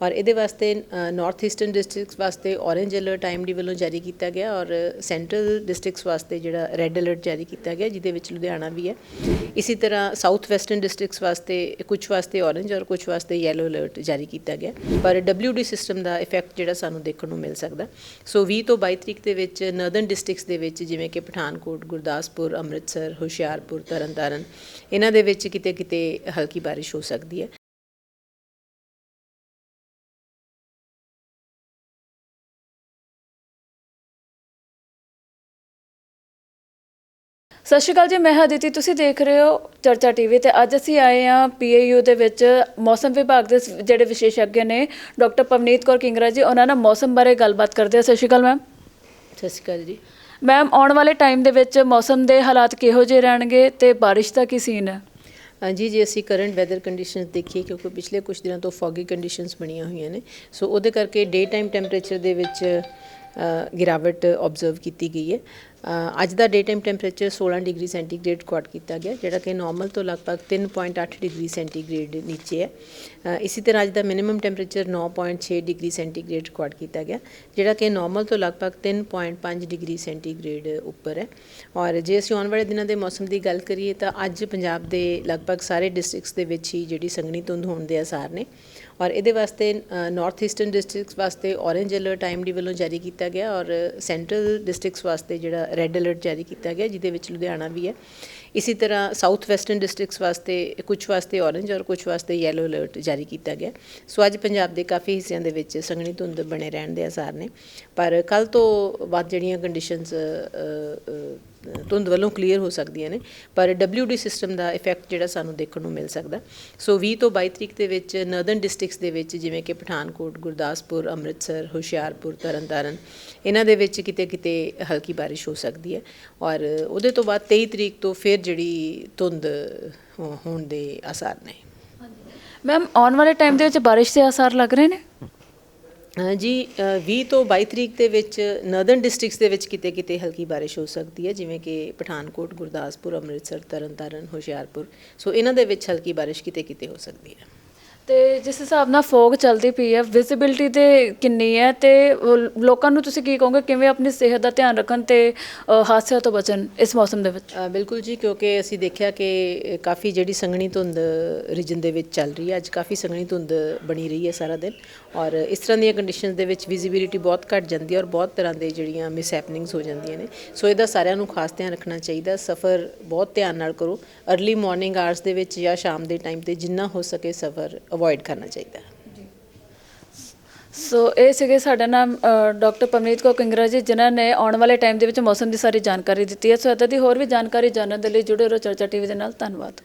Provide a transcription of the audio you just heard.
ਔਰ ਇਹਦੇ ਵਾਸਤੇ ਨਾਰਥ ਈਸਟਰਨ ਡਿਸਟ੍ਰਿਕਟਸ ਵਾਸਤੇ ਔਰੇਂਜ ਅਲਰਟ ਆਈਐਮਡੀ ਵੱਲੋਂ ਜਾਰੀ ਕੀਤਾ ਗਿਆ ਔਰ ਸੈਂਟਰਲ ਡਿਸਟ੍ਰਿਕਟਸ ਵਾਸਤੇ ਜਿਹੜਾ ਰੈੱਡ ਅਲਰਟ ਜਾਰੀ ਕੀਤਾ ਗਿਆ, ਜਿਹਦੇ ਵਿੱਚ ਲੁਧਿਆਣਾ ਵੀ ਹੈ। ਇਸੇ ਤਰ੍ਹਾਂ ਸਾਊਥ ਵੈਸਟਰਨ ਡਿਸਟ੍ਰਿਕਟਸ ਵਾਸਤੇ ਕੁਝ ਵਾਸਤੇ ਔਰੇਂਜ ਔਰ ਕੁਝ ਵਾਸਤੇ ਯੈਲੋ ਅਲਰਟ ਜਾਰੀ ਕੀਤਾ ਗਿਆ। ਪਰ WD ਸਿਸਟਮ ਦਾ ਇਫੈਕਟ ਜਿਹੜਾ ਸਾਨੂੰ ਦੇਖਣ ਨੂੰ ਮਿਲ ਸਕਦਾ। ਸੋ 20 ਤੋਂ 22 ਤਰੀਕ ਦੇ ਵਿੱਚ ਨਰਦਰਨ ਡਿਸਟ੍ਰਿਕਟਸ ਦੇ ਵਿੱਚ, ਜਿਵੇਂ ਕਿ ਪਠਾਨਕੋਟ, ਗੁਰਦਾਸਪੁਰ, ਅੰਮ੍ਰਿਤਸਰ, ਹੁਸ਼ਿਆਰਪੁਰ, ਤਰਨਤਾਰਨ, ਇਹਨਾਂ ਦੇ ਵਿੱਚ ਕਿਤੇ ਕਿਤੇ ਹਲਕੀ ਬਾਰਿਸ਼ ਹੋ ਸਕਦੀ ਹੈ। ਸਤਿ ਸ਼੍ਰੀ ਅਕਾਲ ਜੀ ਮੈਂ ਅਦਿਤੀ ਤੁਸੀਂ ਦੇਖ ਰਹੇ ਹੋ ਚਰਚਾ ਟੀਵੀ ਤੇ। ਅੱਜ ਅਸੀਂ ਆਏ ਹਾਂ ਪੀਏਯੂ ਦੇ ਵਿੱਚ ਮੌਸਮ ਵਿਭਾਗ ਦੇ ਜਿਹੜੇ ਵਿਸ਼ੇਸ਼ੱਗ ਨੇ ਡਾਕਟਰ ਪਵਨੀਤ ਕੌਰ ਕਿੰਗਰਾ ਜੀ ਉਹਨਾਂ ਨਾਲ ਮੌਸਮ ਬਾਰੇ ਗੱਲਬਾਤ ਕਰਦੇ ਹਾਂ। ਸਤਿ ਸ਼੍ਰੀ ਅਕਾਲ ਮੈਮ। ਸਤਿ ਸ਼੍ਰੀ ਅਕਾਲ ਜੀ। ਮੈਮ ਆਉਣ ਵਾਲੇ ਟਾਈਮ ਦੇ ਵਿੱਚ ਮੌਸਮ ਦੇ ਹਾਲਾਤ ਕਿਹੋ ਜਿਹੇ ਰਹਿਣਗੇ ਤੇ ਬਾਰਿਸ਼ ਦਾ ਕੀ ਸੀਨ ਹੈ? ਹਾਂਜੀ ਜੇ ਅਸੀਂ ਕਰੰਟ ਵੈਦਰ ਕੰਡੀਸ਼ਨਸ ਦੇਖੀਏ ਕਿਉਂਕਿ ਪਿਛਲੇ ਕੁਝ ਦਿਨਾਂ ਤੋਂ ਫੌਗੀ ਕੰਡੀਸ਼ਨਸ ਬਣੀਆਂ ਹੋਈਆਂ ਨੇ ਸੋ ਉਹਦੇ ਕਰਕੇ ਡੇ ਟਾਈਮ ਟੈਂਪਰੇਚਰ ਦੇ ਵਿੱਚ ਗਿਰਾਵਟ ਆਬਜ਼ਰਵ ਕੀਤੀ ਗਈ ਹੈ। ਅੱਜ ਦਾ day time temperature 16 degree centigrade record ਕੀਤਾ ਗਿਆ ਜਿਹੜਾ ਕਿ ਨਾਰਮਲ ਤੋਂ ਲਗਭਗ 3.8 ਡਿਗਰੀ ਸੈਂਟੀਗ੍ਰੇਡ ਨੀਚੇ ਹੈ। ਅ, ਇਸੇ ਤਰ੍ਹਾਂ ਅੱਜ ਦਾ minimum temperature 9.6 degree centigrade record ਕੀਤਾ ਗਿਆ ਜਿਹੜਾ ਕਿ ਨਾਰਮਲ ਤੋਂ ਲਗਭਗ 3.5 ਡਿਗਰੀ ਸੈਂਟੀਗ੍ਰੇਡ ਉੱਪਰ ਹੈ। ਔਰ ਜੇ ਅਸੀਂ ਆਉਣ ਵਾਲੇ ਦਿਨਾਂ ਦੇ ਮੌਸਮ ਦੀ ਗੱਲ ਕਰੀਏ ਤਾਂ ਅੱਜ ਪੰਜਾਬ ਦੇ ਲਗਭਗ ਸਾਰੇ ਡਿਸਟ੍ਰਿਕਟਸ ਦੇ ਵਿੱਚ ਹੀ ਜਿਹੜੀ ਸੰਘਣੀ ਧੁੰਦ ਹੋਣ ਦੇ ਆਸਾਰ ਨੇ। ਔਰ ਇਹਦੇ ਵਾਸਤੇ ਨਾਰਥ ਈਸਟਰਨ ਡਿਸਟ੍ਰਿਕਟਸ ਵਾਸਤੇ ਔਰੇਂਜ ਅਲਰਟ ਆਈਐਮਡੀ ਵੱਲੋਂ ਜਾਰੀ ਕੀਤਾ ਗਿਆ ਔਰ ਸੈਂਟਰਲ ਡਿਸਟ੍ਰਿਕਟਸ ਵਾਸਤੇ ਜਿਹੜਾ ਰੈੱਡ ਅਲਰਟ ਜਾਰੀ ਕੀਤਾ ਗਿਆ ਜਿਹਦੇ ਵਿੱਚ ਲੁਧਿਆਣਾ ਵੀ ਹੈ। ਇਸੇ ਤਰ੍ਹਾਂ ਸਾਊਥ ਵੈਸਟਰਨ ਡਿਸਟ੍ਰਿਕਟਸ ਵਾਸਤੇ ਕੁਝ ਵਾਸਤੇ ਔਰੇਂਜ ਔਰ ਕੁਝ ਵਾਸਤੇ ਯੈਲੋ ਅਲਰਟ ਜਾਰੀ ਕੀਤਾ ਗਿਆ। ਸੋ ਅੱਜ ਪੰਜਾਬ ਦੇ ਕਾਫੀ ਹਿੱਸਿਆਂ ਦੇ ਵਿੱਚ ਸੰਘਣੀ ਧੁੰਦ ਬਣੇ ਰਹਿਣ ਦੇ ਆਸਾਰ ਨੇ। ਪਰ ਕੱਲ ਤੋਂ ਬਾਅਦ ਜਿਹੜੀਆਂ ਕੰਡੀਸ਼ਨਸ ਧੁੰਦ ਵੱਲੋਂ ਕਲੀਅਰ ਹੋ ਸਕਦੀਆਂ ਨੇ, ਪਰ WD ਸਿਸਟਮ ਦਾ ਇਫੈਕਟ ਜਿਹੜਾ ਸਾਨੂੰ ਦੇਖਣ ਨੂੰ ਮਿਲ ਸਕਦਾ। ਸੋ 20 ਤੋਂ 22 ਤਰੀਕ ਦੇ ਵਿੱਚ ਨਰਦਨ ਡਿਸਟ੍ਰਿਕਟਸ ਦੇ ਵਿੱਚ ਜਿਵੇਂ ਕਿ ਪਠਾਨਕੋਟ, ਗੁਰਦਾਸਪੁਰ, ਅੰਮ੍ਰਿਤਸਰ, ਹੁਸ਼ਿਆਰਪੁਰ, ਤਰਨਤਾਰਨ, ਇਹਨਾਂ ਦੇ ਵਿੱਚ ਕਿਤੇ ਕਿਤੇ ਹਲਕੀ ਬਾਰਿਸ਼ ਹੋ ਸਕਦੀ ਹੈ। ਔਰ ਉਹਦੇ ਤੋਂ ਬਾਅਦ 23 ਤਰੀਕ ਤੋਂ ਫਿਰ ਜਿਹੜੀ ਧੁੰਦ ਹੋਣ ਦੇ ਆਸਾਰ ਨੇ। ਮੈਮ ਆਉਣ ਵਾਲੇ ਟਾਈਮ ਦੇ ਵਿੱਚ ਬਾਰਿਸ਼ ਦੇ ਆਸਾਰ ਲੱਗ ਰਹੇ ਨੇ? ਜੀ ਅ, 20 ਤੋਂ 22 ਤਰੀਕ ਦੇ ਵਿੱਚ ਨਰਦਰਨ ਡਿਸਟ੍ਰਿਕਟਸ ਦੇ ਵਿੱਚ ਕਿਤੇ ਕਿਤੇ ਹਲਕੀ ਬਾਰਿਸ਼ ਹੋ ਸਕਦੀ ਹੈ ਜਿਵੇਂ ਕਿ ਪਠਾਨਕੋਟ ਗੁਰਦਾਸਪੁਰ ਅੰਮ੍ਰਿਤਸਰ ਤਰਨਤਾਰਨ ਹੁਸ਼ਿਆਰਪੁਰ। ਸੋ ਇਹਨਾਂ ਦੇ ਵਿੱਚ ਹਲਕੀ ਬਾਰਿਸ਼ ਕਿਤੇ ਕਿਤੇ ਹੋ ਸਕਦੀ ਹੈ। ਤੇ ਜਿਸ ਹਿਸਾਬ ਨਾਲ ਫੋਗ ਚੱਲਦੀ ਪਈ ਹੈ ਵਿਜ਼ਿਬਿਲਟੀ ਤੇ ਕਿੰਨੀ ਹੈ ਤੇ ਲੋਕਾਂ ਨੂੰ ਤੁਸੀਂ ਕੀ ਕਹੋਗੇ, ਕਿਵੇਂ ਆਪਣੀ ਸਿਹਤ ਦਾ ਧਿਆਨ ਰੱਖਣ ਤੇ ਹਾਦਸਿਆਂ ਤੋਂ ਬਚਣ ਇਸ ਮੌਸਮ ਦੇ ਵਿੱਚ? ਬਿਲਕੁਲ ਜੀ, ਕਿਉਂਕਿ ਅਸੀਂ ਦੇਖਿਆ ਕਿ ਕਾਫੀ ਜਿਹੜੀ ਸੰਘਣੀ ਧੁੰਦ ਰੀਜਨ ਦੇ ਵਿੱਚ ਚੱਲ ਰਹੀ ਹੈ, ਅੱਜ ਕਾਫੀ ਸੰਘਣੀ ਧੁੰਦ ਬਣੀ ਰਹੀ ਹੈ ਸਾਰਾ ਦਿਨ ਔਰ ਇਸ ਤਰ੍ਹਾਂ ਦੀਆਂ ਕੰਡੀਸ਼ਨਸ ਦੇ ਵਿੱਚ ਵਿਜ਼ਿਬਿਲਿਟੀ ਬਹੁਤ ਘੱਟ ਜਾਂਦੀ ਹੈ ਔਰ ਬਹੁਤ ਤਰ੍ਹਾਂ ਦੇ ਜਿਹੜੀਆਂ ਮਿਸ ਹੈਪਨਿੰਗਸ ਹੋ ਜਾਂਦੀਆਂ ਨੇ। ਸੋ ਇਹਦਾ ਸਾਰਿਆਂ ਨੂੰ ਖਾਸ ਧਿਆਨ ਰੱਖਣਾ ਚਾਹੀਦਾ, ਸਫ਼ਰ ਬਹੁਤ ਧਿਆਨ ਨਾਲ ਕਰੋ। अर्ਲੀ ਮਾਰਨਿੰਗ ਆਰਸ ਦੇ ਵਿੱਚ ਜਾਂ ਸ਼ਾਮ ਦੇ ਟਾਈਮ ਤੇ ਜਿੰਨਾ ਹੋ ਸਕੇ ਸਫ਼ਰ ਅਵੋਇਡ ਕਰਨਾ ਚਾਹੀਦਾ ਸੋ ਇਹ ਸੀਗੇ ਸਾਡਾ ਨਾਮ ਡਾਕਟਰ ਪਵਨੀਤ ਕੌਰ ਕਿੰਗਰਾ ਜੀ, ਜਿਨ੍ਹਾਂ ਨੇ ਆਉਣ ਵਾਲੇ ਟਾਈਮ ਦੇ ਵਿੱਚ ਮੌਸਮ ਦੀ ਸਾਰੀ ਜਾਣਕਾਰੀ ਦਿੱਤੀ ਹੈ। ਸੋ ਇੱਦਾਂ ਦੀ ਹੋਰ ਵੀ ਜਾਣਕਾਰੀ ਜਾਣਨ ਦੇ ਲਈ ਜੁੜੇ ਰਹੋ ਚਰਚਾ ਟੀਵੀ ਦੇ ਨਾਲ। ਧੰਨਵਾਦ।